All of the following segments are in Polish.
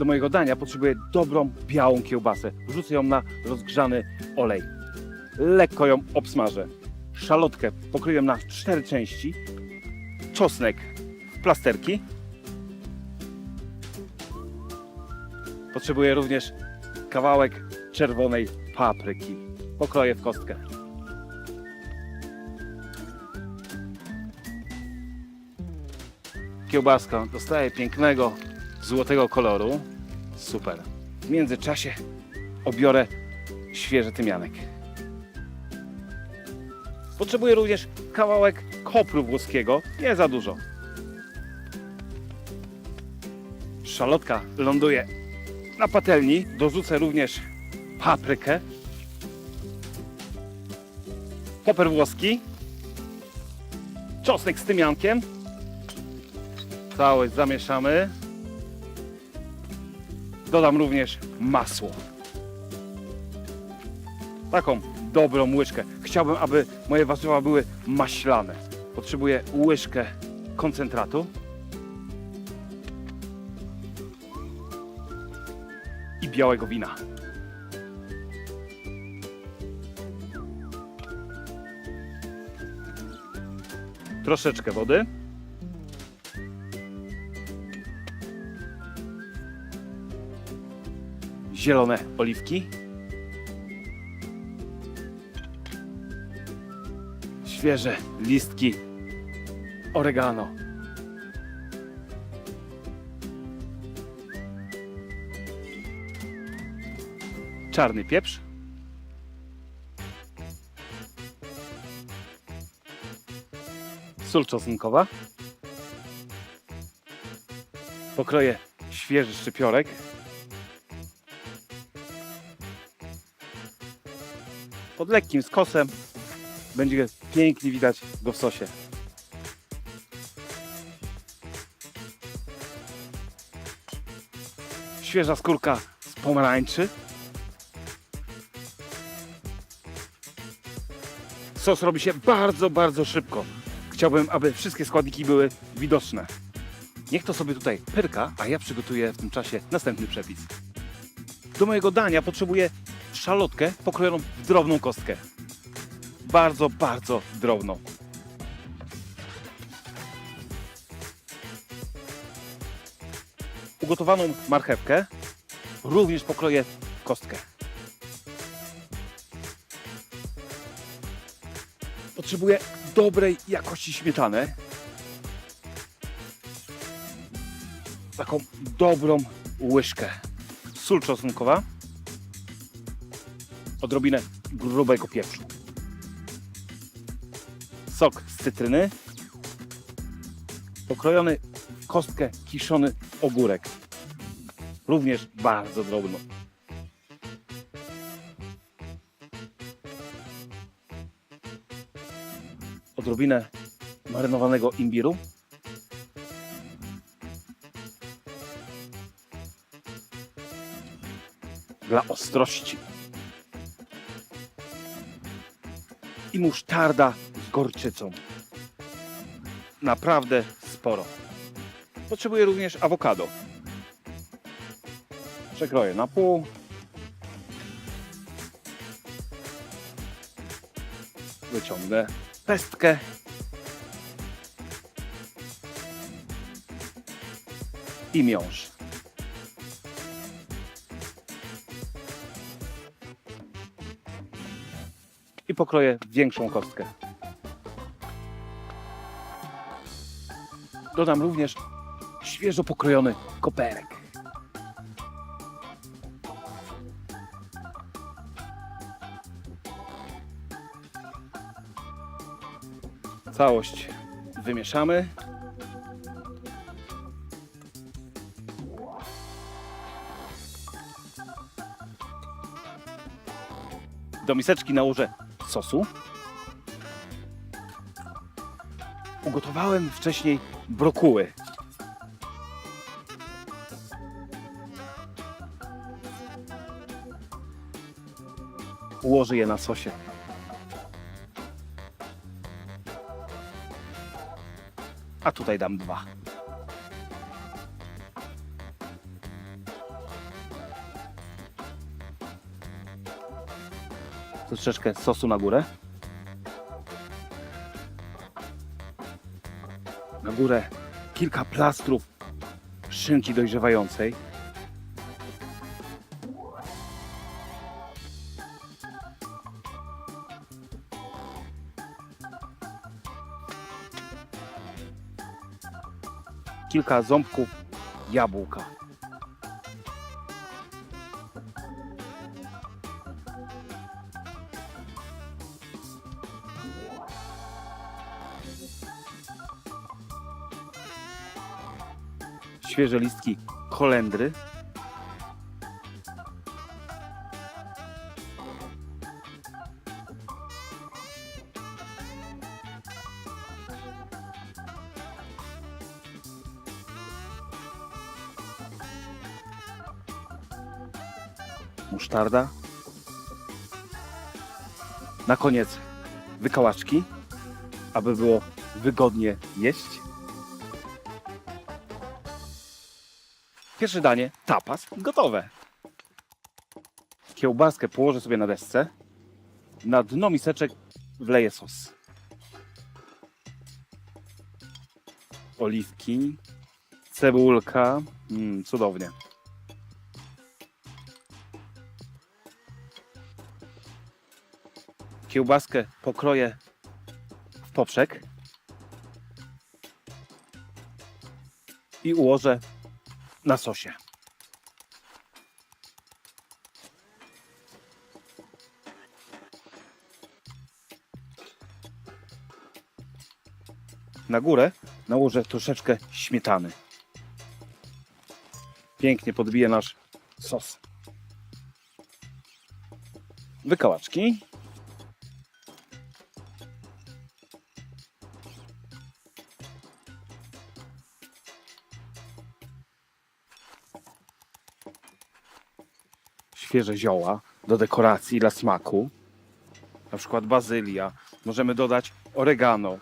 Do mojego dania potrzebuję dobrą, białą kiełbasę. Wrzucę ją na rozgrzany olej. Lekko ją obsmażę. Szalotkę pokryję na cztery części. Czosnek w plasterki. Potrzebuję również kawałek czerwonej papryki. Pokroję w kostkę. Kiełbaska dostaje pięknego, złotego koloru. Super. W międzyczasie obiorę świeży tymianek. Potrzebuję również kawałek kopru włoskiego, nie za dużo. Szalotka ląduje na patelni. Dorzucę również paprykę, koper włoski, czosnek z tymiankiem. Całość zamieszamy. Dodam również masło. Taką dobrą łyżkę. Chciałbym, aby moje warzywa były maślane. Potrzebuję łyżkę koncentratu. I białego wina. Troszeczkę wody. zielone oliwki, świeże listki oregano. Czarny pieprz. Sól czosnkowa. Pokroję świeży szczypiorek. pod lekkim skosem będzie pięknie widać go w sosie. Świeża skórka z pomarańczy. Sos robi się bardzo, bardzo szybko. Chciałbym, aby wszystkie składniki były widoczne. Niech to sobie tutaj pyrka, a ja przygotuję w tym czasie następny przepis. Do mojego dania potrzebuję szalotkę pokrojoną w drobną kostkę. Bardzo, bardzo drobną. Ugotowaną marchewkę również pokroję w kostkę. Potrzebuję dobrej jakości śmietany. Taką dobrą łyżkę. Sól czosnkowa odrobinę grubego pieprzu. Sok z cytryny, pokrojony w kostkę kiszony ogórek, również bardzo drobno. Odrobinę marynowanego imbiru. Dla ostrości. i musztarda z gorczycą. Naprawdę sporo. Potrzebuję również awokado. Przekroję na pół. Wyciągnę pestkę. I miąższ. i pokroję większą kostkę. Dodam również świeżo pokrojony koperek. Całość wymieszamy. Do miseczki nałożę sosu. Ugotowałem wcześniej brokuły. ułożę je na sosie. A tutaj dam dwa. Troszeczkę sosu na górę. Na górę kilka plastrów szynki dojrzewającej. Kilka ząbków jabłka. Świeże listki kolendry. Musztarda. Na koniec wykałaczki, aby było wygodnie jeść. Pierwsze danie, tapas, gotowe. Kiełbaskę położę sobie na desce. Na dno miseczek wleję sos. Oliwki, cebulka, mm, cudownie. Kiełbaskę pokroję w poprzek i ułożę na sosie. Na górę nałożę troszeczkę śmietany. Pięknie podbije nasz sos. Wykałaczki. Świeże zioła do dekoracji dla smaku. Na przykład bazylia. Możemy dodać oregano.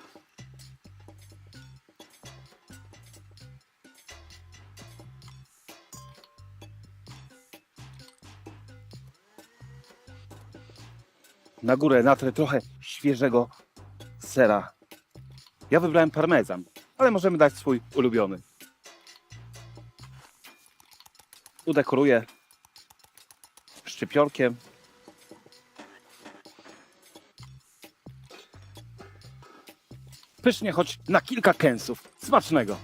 Na górę natrę trochę świeżego sera. Ja wybrałem parmezan, ale możemy dać swój ulubiony. Udekoruję szczypiorkiem. Pysznie, choć na kilka kęsów. Smacznego!